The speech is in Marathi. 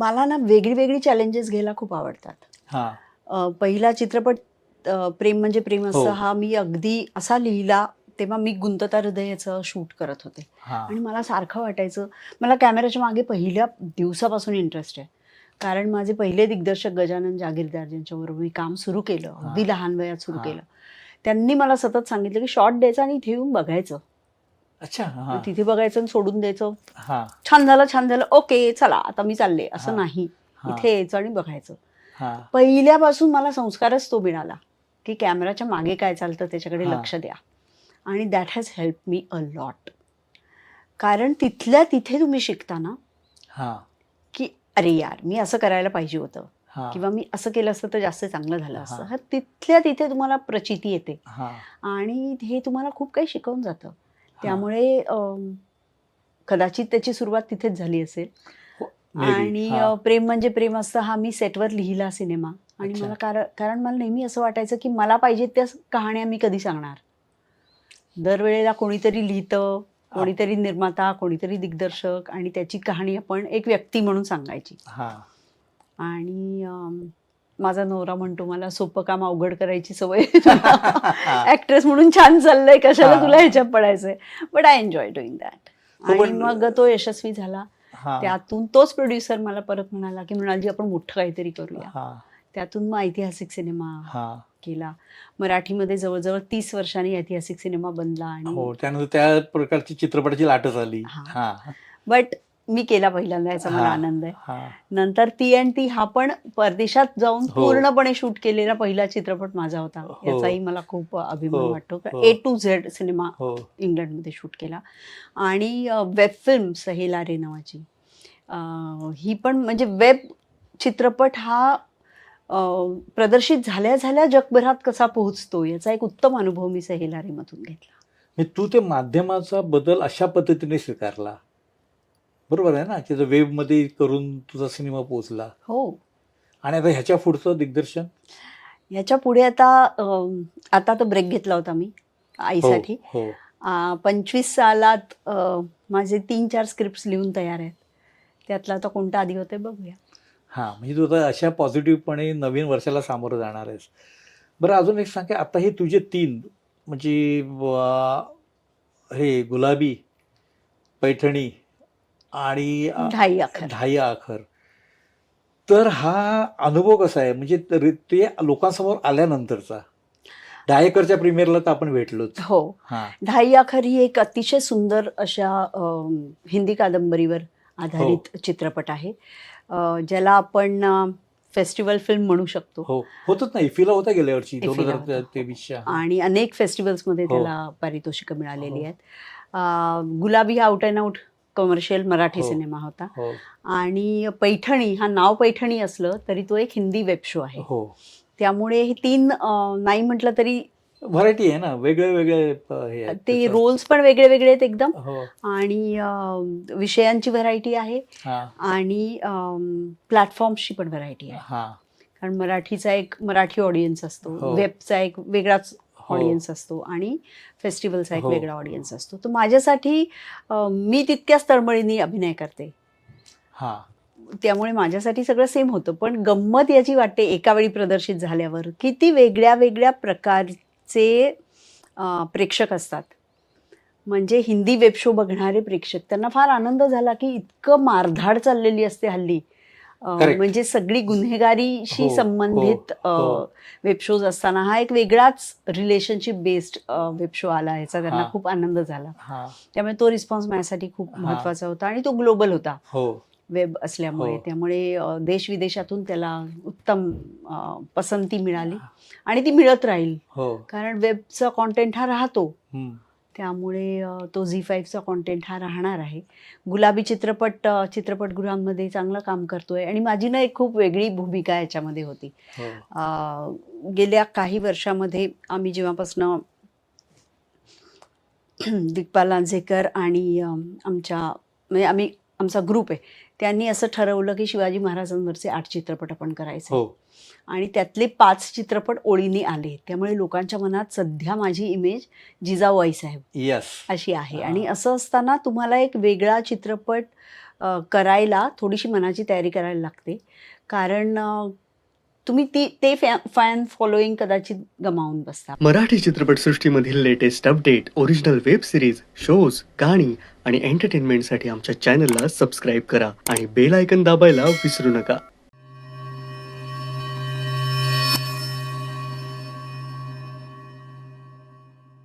मला ना वेगळी वेगळी चॅलेंजेस घ्यायला खूप आवडतात. हा. पहिला चित्रपट प्रेम म्हणजे प्रेम असतं. हो. हा मी अगदी असा लिहिला तेव्हा मी गुंतता हृदयाचं शूट करत होते. आणि मला सारखं वाटायचं. मला कॅमेऱ्याच्या मागे पहिल्या दिवसापासून इंटरेस्ट आहे. कारण माझे पहिले दिग्दर्शक गजानन जागीरदार ज्यांच्याबरोबर मी काम सुरू केलं अगदी. लहान वयात सुरू. केलं. त्यांनी मला सतत सांगितलं की शॉर्ट द्यायचा आणि इथे येऊन बघायचं. अच्छा हा. तिथे बघायचं आणि सोडून द्यायचं. हा. छान झालं छान झालं. ओके चला आता मी चालले. असं हा. नाही. हा. इथे यायचं आणि बघायचं. हा. पहिल्यापासून मला संस्कारच तो मिळाला की कॅमेराच्या मागे काय चालतं त्याच्याकडे हा. लक्ष द्या. आणि that has help me a lot कारण तिथल्या तिथे तुम्ही शिकता ना हा. की अरे यार मी असं करायला पाहिजे होतं. हा. किंवा मी असं केलं असतं तर जास्त चांगलं झालं असतं. हा. हा तिथल्या तिथे तुम्हाला प्रचिती येते. हा. आणि हे तुम्हाला खूप काही शिकवून जातं. त्यामुळे कदाचित त्याची सुरुवात तिथेच झाली असेल. आणि हा. अ, प्रेम म्हणजे प्रेम असतं हा मी सेटवर लिहिला सिनेमा आणि. मला कारण कारण मला नेहमी असं वाटायचं की मला पाहिजे त्या कहाण्या मी कधी सांगणार दरवेळेला कोणीतरी लिहितं कोणीतरी निर्माता कोणीतरी दिग्दर्शक आणि त्याची कहाणी आपण एक व्यक्ती म्हणून सांगायची आणि माझा नवरा म्हणतो मला सोपं काम अवघड करायची सवय. ऍक्ट्रेस म्हणून छान चाललंय कशाला हा. तुला ह्याच्यात पडायचंय? But I enjoy doing that हो, आणि मग तो यशस्वी झाला. हा. त्यातून तोच प्रोड्युसर मला परत म्हणाला की मृणालजी आपण मोठं काहीतरी करूया. हा. त्यातून मग ऐतिहासिक सिनेमा हा. केला. मराठीमध्ये जवळजवळ तीस वर्षांनी ऐतिहासिक सिनेमा बनला हो आणि त्यानंतर त्या प्रकारची चित्रपटाची लाटच आली. हा. हा. बट मी केला पहिल्यांदा याचा मला. आनंद आहे नंतर ती आणि ती हा पण परदेशात जाऊन हो. पूर्णपणे शूट केलेला पहिला चित्रपट माझा होता हो. याचाही मला खूप अभिमान हो. वाटतो. ए टू झेड सिनेमा इंग्लंडमध्ये शूट केला आणि वेब फिल्म सहेला रे नावाची ही पण म्हणजे वेब चित्रपट हा प्रदर्शित झाल्या झाल्या जगभरात कसा पोहोचतो याचा एक उत्तम अनुभव मी सहेला रेमधून घेतला तू ते माध्यमाचा बदल अशा पद्धतीने स्वीकारला बरोबर आहे ना की वेबमध्ये करून तुझा सिनेमा पोहोचला. हो. आणि आता ह्याच्या पुढचं दिग्दर्शन? याच्यापुढे आता आता तर ब्रेक घेतला होता मी हो आईसाठी. हो आ, पंचवीस सालात माझे तीन चार स्क्रिप्ट लिहून तयार आहेत. त्यातला आता कोणता आधी होते बघूया. हा म्हणजे तू आता अशा पॉझिटिव्हपणे नवीन वर्षाला सामोरं जाणार आहेस. बरं अजून एक सांग आता हे तुझे तीन म्हणजे हे गुलाबी पैठणी आणि ढाई आखर तर हा अनुभव कसा आहे? म्हणजे ते लोकांसमोर आल्यानंतरचा. डायकरच्या प्रीमियरला तर आपण भेटलोच. हो. हा. ढाई अखर ही एक अतिशय सुंदर अशा हिंदी कादंबरीवर आधारित चित्रपट आहे. ज्याला आपण फेस्टिवल फिल्म म्हणू शकतो. हो. होतच नाही. इफिला होता गेल्या वर्षी. दोन हजार. तेवीसच्या. आणि अनेक फेस्टिवल्समध्ये हो. त्याला पारितोषिकं मिळालेली हो. आहेत गुलाबी हा out and out commercial Marathi हो. सिनेमा होता. हो. आणि पैठणी हा नाव पैठणी असलं तरी तो एक हिंदी वेब शो आहे. हो. त्यामुळे हे तीन अं, नाही म्हटलं तरी व्हरायटी आहे ना वेगळे वेगळे हे आहेत ते. रोल्स पण वेगळे वेगळे आहेत एकदम. हो. आणि अं, विषयांची व्हरायटी आहे. हा. आणि प्लॅटफॉर्मची पण व्हरायटी आहे. हा. कारण मराठीचा एक मराठी ऑडियन्स असतो. हो. वेबचा एक वेगळाच हो. ऑडियन्स असतो आणि फेस्टिवलचा एक हो. वेगळा ऑडियन्स असतो. तर माझ्यासाठी मी तितक्याच तळमळीने अभिनय करते. हा. त्यामुळे माझ्यासाठी सगळं सेम होतं. पण गंमत याची वाटते एका वेळी प्रदर्शित झाल्यावर किती वेगळ्या वेगळ्या प्रकारचे प्रेक्षक असतात. म्हणजे हिंदी वेब शो बघणारे प्रेक्षक त्यांना फार आनंद झाला की इतकं मारधाड चाललेली असते हल्ली. म्हणजे सगळी गुन्हेगारीशी हो, संबंधित हो, हो. वेब शोज असताना हा एक वेगळाच रिलेशनशिप बेस्ड वेब शो आला ह्याचा त्यांना हा. खूप आनंद झाला. हा. त्यामुळे तो रिस्पॉन्स माझ्यासाठी खूप हा. महत्त्वाचा होता आणि तो ग्लोबल होता. हो. वेब असल्यामुळे. हो. त्यामुळे देश विदेशातून त्याला उत्तम पसंती मिळाली आणि ती मिळत राहील. हो. कारण वेबचा कॉन्टेंट हा राहतो. त्यामुळे तो झी फाईव्हचा कॉन्टेंट हा राहणार आहे. गुलाबी चित्रपट चित्रपटगृहांमध्ये चांगलं काम करतोय. आणि माझी ना एक खूप वेगळी भूमिका याच्यामध्ये होती. हो. गेल्या काही वर्षामध्ये आम्ही जेव्हापासनं दिग्पाल लांझेकर आणि आमच्या म्हणजे आम्ही आमचा ग्रुप आहे. त्यांनी असं ठरवलं की शिवाजी महाराजांवरचे आठ चित्रपट आपण करायचे. हो. आणि त्यातले पाच चित्रपट ओळीने आले. त्यामुळे लोकांच्या मनात सध्या माझी इमेज जिजाऊ साहेब यस अशी आहे. आणि असं असताना तुम्हाला एक वेगळा चित्रपट अ, करायला थोडीशी मनाची तयारी करायला लागते. कारण अ, तुम्ही ती ते फॅ फॅन फॉलोईंग कदाचित गमावून बसता. Marathi चित्रपटसृष्टीमधील latest update original web series shows गाणी आणि एंटरटेनमेंटसाठी आमच्या चॅनलला सबस्क्राईब करा आणि बेल आयकन दाबायला विसरू नका.